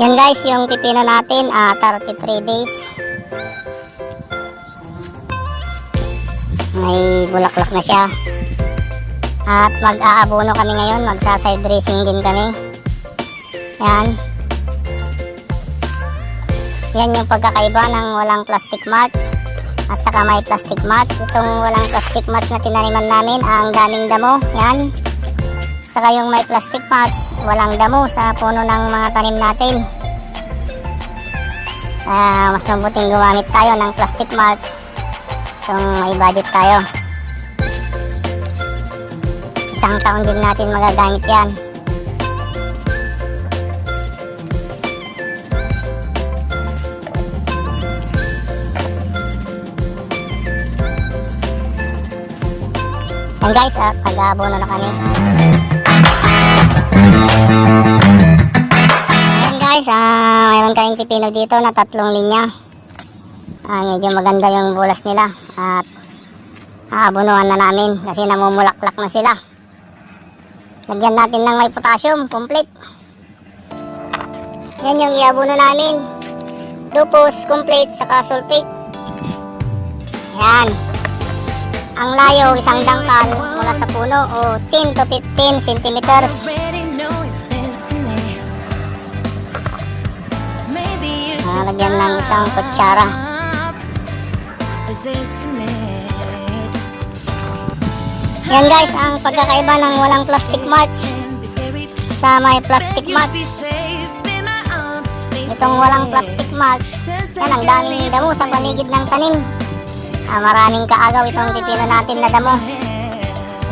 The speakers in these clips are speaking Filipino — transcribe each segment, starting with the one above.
Yan guys, yung pipino natin, ah 33 days. May bulaklak na siya. At mag-aabono kami ngayon, magsa-side dressing din kami. Yan. Yan yung pagkakaiba ng walang plastic mats at saka may plastic mats. Itong walang plastic mats na tinaniman namin, ang daming damo. Yan. Saka yung may plastic mats, walang damo sa puno ng mga tanim natin. Ah, mas mabuting gumamit tayo ng plastic mats kung may budget tayo. Isang taon din natin magagamit yan. Yan guys, at pag-aabono na kami. Pipino dito na tatlong linya. Ah, medyo maganda yung bulas nila at aabonuhan na namin kasi namumulaklak na sila. Lagyan natin ng may potassium, complete. Yan yung iabono namin. Lupus, complete, saka sulfate. Yan. Ang layo, isang dangkal mula sa puno o 10 to 15 centimeters. Nalagyan ng isang kutsara. Yan guys, ang pagkakaiba ng walang plastic marks sa may plastic marks. Itong walang plastic marks, yan ang daming damo sa paligid ng tanim. Ah, maraming kaagaw itong pipino natin na damo.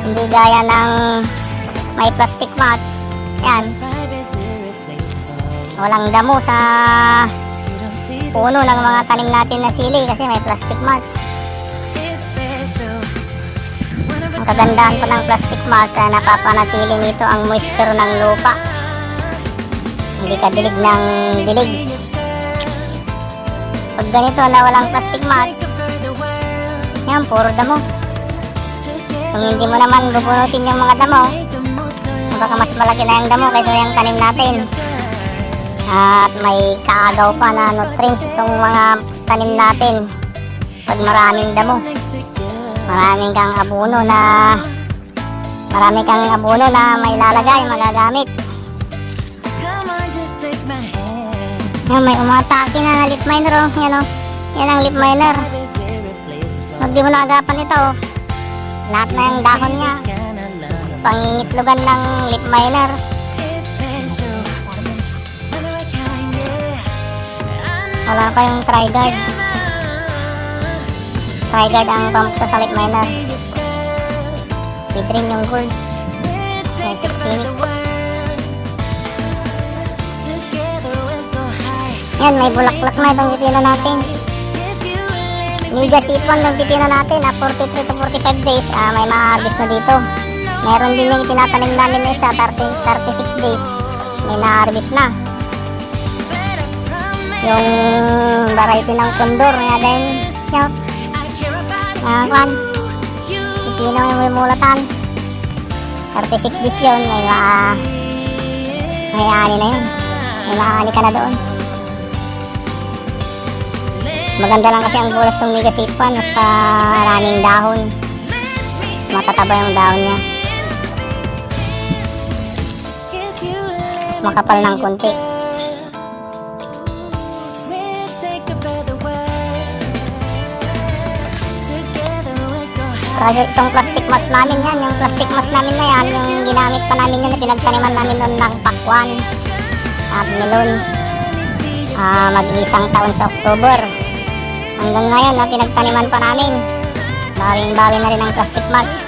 Hindi gaya ng may plastic marks. Yan, walang damo sa puno ng mga tanim natin na sili kasi may plastic a Ang kagandahan pa ng plastic marks ay napapanatili nito ang moisture ng lupa. Hindi ka dilig ng dilig. Pag ganito na walang plastic marks, yan, puro damo. Kung hindi mo naman bubunutin yung mga damo, baka mas malaki na yung damo kaysa yung tanim natin. At may kaagaw pa na nutrients itong mga tanim natin. Pag maraming damo, maraming kang abuno na marami kang abuno na may lalagay, magagamit. Yan, may umatake na na lip miner oh. Yan oh. Yan ang lip miner. Pag di mo naagapan ito, oh. lahat na yung dahon niya. Pangingitlugan ng lip miner. Wala pa yung triguard. Triguard ang pamuksa sa lip miner. With rin yung gold. go high. Yan, may bulaklak na itong pipino natin. If you let me Miga sipon ng pipino natin, ah, 43 to 45 days, ah, may ma-harvest na dito. Meron din yung tinatanim namin na isa, 30, 36 days. May na-harvest na. Yung variety ng kondor, nga din, about mga kwan, pipino yung mulatan. 36 days yun, may ma may ani na yun. May maani ka na doon. Mas maganda lang kasi ang bulas ng miga sipon, mas maraming dahon. Mas matataba yung dahon niya. Mas makapal ng konti. Kasi itong plastic mask namin yan, yung plastic mask namin na yan, yung ginamit pa namin yan na pinagtaniman namin noon ng pakwan at melon. Ah, mag-isang taon sa October. Hanggang ngayon na pinagtaniman pa namin. Bawing-bawi na rin ang plastic mask.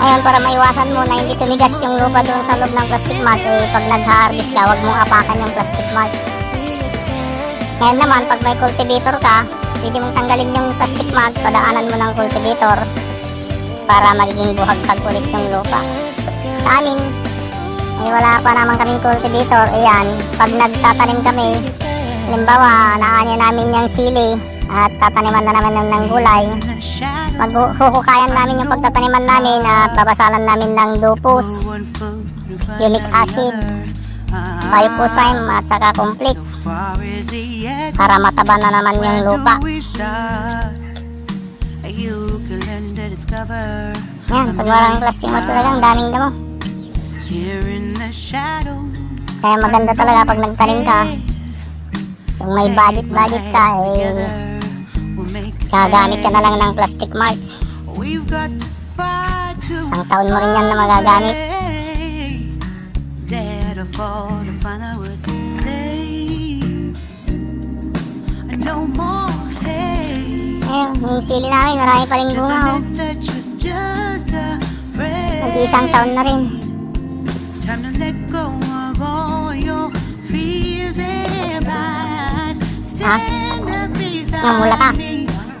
Ngayon, para maiwasan mo na hindi tumigas yung lupa doon sa loob ng plastic mask, eh, pag nag-harvest ka, huwag mong apakan yung plastic mask. Ngayon naman, pag may cultivator ka, pwede mong tanggalin yung plastic mask, padaanan mo ng cultivator para magiging buhagkag ulit yung lupa. Sa amin, eh, wala pa naman kaming cultivator. Ayan, pag nagtatanim kami, halimbawa, naanya namin yung sili at tataniman na naman ng gulay, maghuhukayan namin yung pagtataniman namin at babasalan namin ng dupos, humic acid, sa at saka complete para mataba na naman yung lupa. Yan, pag walang plastic mas talaga, ang daming damo. Kaya maganda talaga pag nagtanim ka. Kung may budget-budget ka, eh, gagamit ka na lang ng plastic mulch. Isang taon mo rin yan na magagamit. Ayun, yung sili namin, marami pa rin bunga. Oh. Nag-iisang taon na rin. Time to let go of all your fears and pride. Stand up beside ka.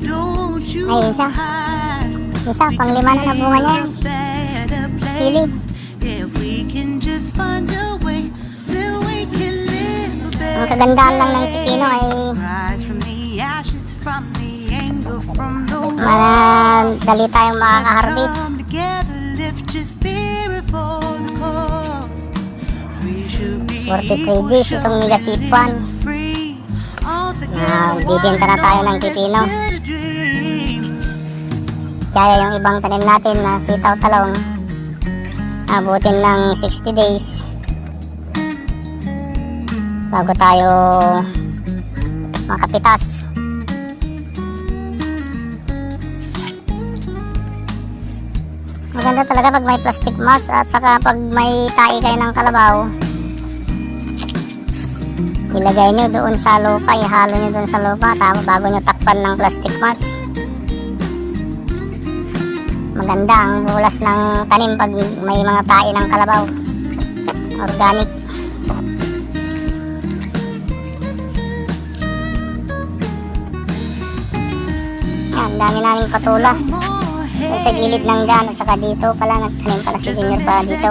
Don't you Ay, isa. Isa, pang lima na na bunga niya. Sili. place. If we can just find a way, then we can live a Ang better kagandahan lang ng pipino ay We should be 40 equal, kgs itong. All together, Nagbibenta na tayo ng pipino. Kaya yung ibang tanim natin na sitaw talong, abutin ng 60 days bago tayo makapitas. Maganda talaga pag may plastic mask at saka pag may tai kayo ng kalabaw. Ilagay nyo doon sa lupa, ihalo nyo doon sa lupa tapos bago nyo takpan ng plastic mask. Maganda ang bulas ng tanim pag may mga tae ng kalabaw. Organic. Yan, dami naming patula. Doon sa gilid ng daan at saka dito pala, nagtanim pala si Junior pa dito.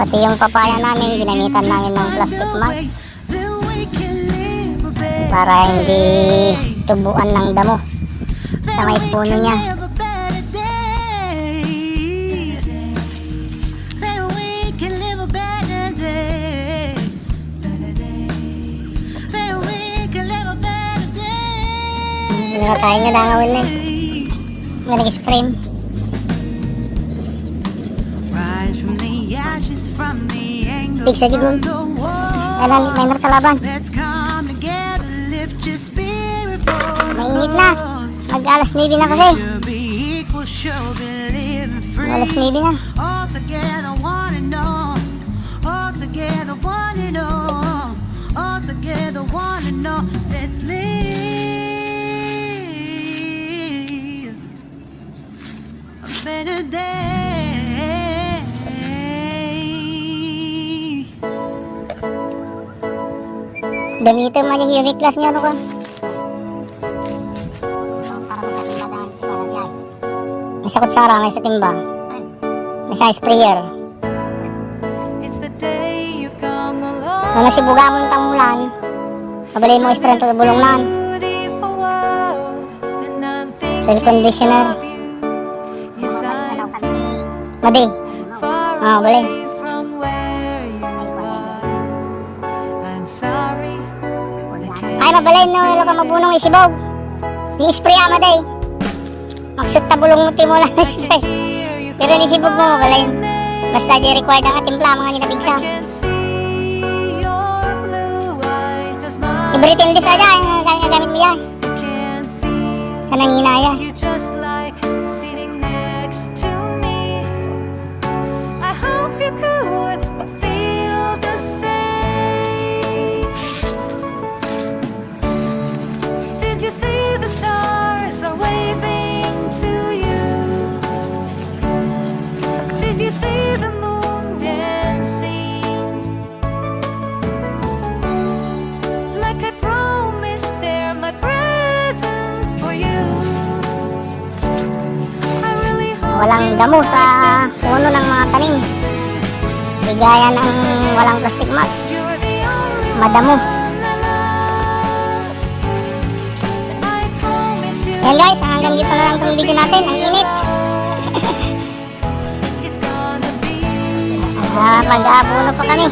Pati yung papaya namin, ginamitan namin ng plastic better para hindi tubuan ng damo sa may puno niya. Live a better day. Then we can live a better day. Then we can live a better day. Hindi na tayo nadangawin na eh. Nga nag-scream. Big sa lift your spirit for the Mainit na. Mag alas 9 na kasi. Alas 9 na. Better day. Gamitin mo yung unit class niyo ano ko. May sa kutsara, may sa timba. May sa sprayer. Nung nasibuga mo ng tangulan, mabalay mo spray ito bulong nan. Beautiful world, and I'm thinking Air conditioner. Madi. Ah, can't Ay, mabalay no, ilo ka mabunong isibog. Ni-spray ama day. Maksud tabulong mo timo lang hear you Pero nisibog mo, mabalay. Basta di required ang atimpla, mga mine Ibritin di sa dyan, ang gamit mo yan. can feel Walang damo sa puno ng mga tanim. Gaya ng walang plastic mask. Madamo. one alive. I promise you. Yan guys, hanggang dito na lang itong video natin. Ang init. Ah, mag-aapuno pa kami.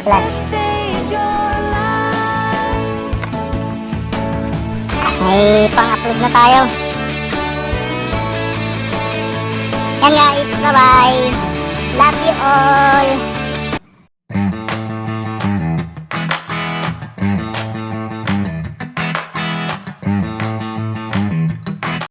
day to May pang-upload na tayo. Yan guys, bye-bye. Love you all.